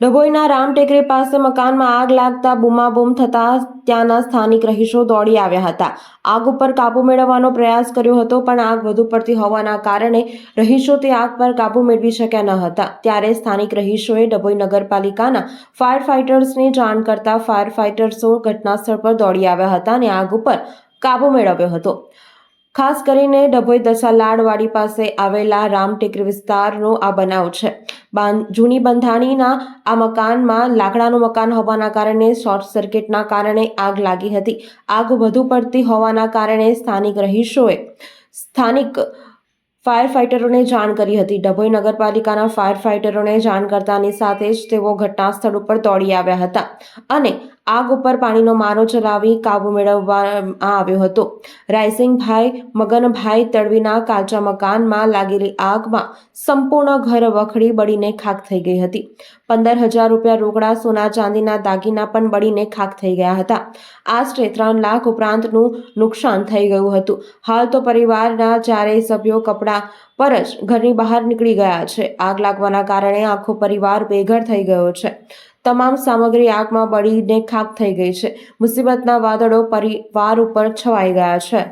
ડભોઈના રામ ટેકરી પાસે મકાનમાં આગ લાગતા બૂમાબૂમ થતા ત્યાંના સ્થાનિક રહીશો દોડી આવ્યા હતા. આગ ઉપર કાબુ મેળવવાનો પ્રયાસ કર્યો હતો, પણ આગ વધુ પડતી હોવાના કારણે રહીશો તે આગ પર કાબુ મેળવી શક્યા ન હતા. ત્યારે સ્થાનિક રહીશોએ ડભોઈ નગરપાલિકાના ફાયર ફાઇટર્સને જાણ કરતા ફાયર ફાઇટર્સો ઘટનાસ્થળ પર દોડી આવ્યા હતા અને આગ ઉપર કાબુ મેળવ્યો હતો. ખાસ કરીને ડભોઈ દસાલાડવાડી પાસે આવેલા રામટેકરી વિસ્તારનો આ બનાવ છે. જૂની બંધાણીના આ મકાનમાં લાકડાનું મકાન હોવાના કારણે શોર્ટ સર્કિટના કારણે આગ લાગી હતી. આગ વધુ પડતી હોવાના કારણે સ્થાનિક રહીશોએ સ્થાનિક ફાયર ફાઇટરોને જાણ કરી હતી. ડભોઈ નગરપાલિકાના ફાયર ફાઇટરોને જાણ કરતાની સાથે જ તેઓ ઘટના સ્થળ ઉપર દોડી આવ્યા હતા અને આગ ઉપર પાણીનો મારો ચલાવી કાબુ મેળવવામાં આવ્યો હતો. રાયસિંગભાઈ મગનભાઈ તડવીના કાચા મકાનમાં લાગેલી આગમાં સંપૂર્ણ ઘર વખડી બળીને ખાક થઈ ગઈ હતી. પંદર હજાર રૂપિયા રોકડા સોના ચાંદીના દાગીના પણ બળીને ખાક થઈ ગયા હતા. આશરે ત્રણ લાખ ઉપરાંતનું નુકસાન થઈ ગયું હતું. હાલ તો પરિવારના ચારેય સભ્યો કપડાં પર જ ઘરની બહાર નીકળી ગયા છે. આગ લાગવાના કારણે આખો પરિવાર બેઘર થઈ ગયો છે. તમામ સામગ્રી આગમાં બળીને ખાક થઈ ગઈ છે. મુસીબતના વાદળો પરિવાર ઉપર છવાઈ ગયા છે.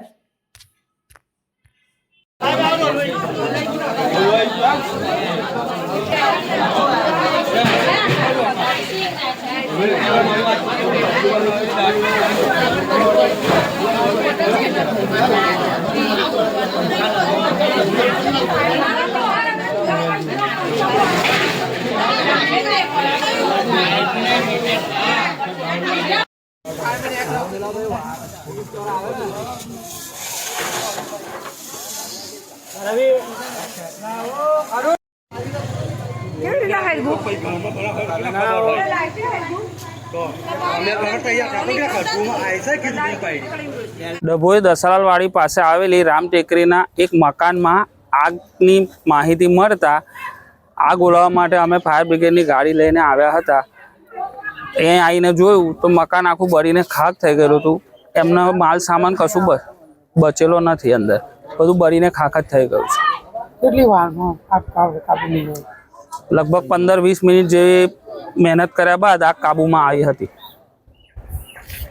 ડભોઈ દસાલાલવાડી પાસે આવેલી રામ ટેકરીના એક મકાનમાં આગની માહિતી મળતા આગ ઓલવવા માટે અમે ફાયર બ્રિગેડની ગાડી લઈને આવ્યા હતા. એ આવીને જોયું તો મકાન આખું બળીને ખાક થઈ ગયેલું હતું. એમનો માલ સામાન કશું બચેલો નથી અંદર. બધું બળીને ખાક જ થઈ ગયું છે. કેટલી વારમાં લગભગ પંદર વીસ મિનિટ જેવી મહેનત કર્યા બાદ આગ કાબુમાં આવી હતી.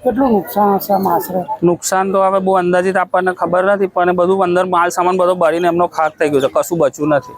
કેટલું નુકસાન હશે આશરે? નુકસાન તો હવે બહુ અંદાજિત આપણને ખબર નથી પણ બધું અંદર માલ સામાન બધો બળીને એમનો ખાક થઈ ગયું છે. કશું બચ્યું નથી.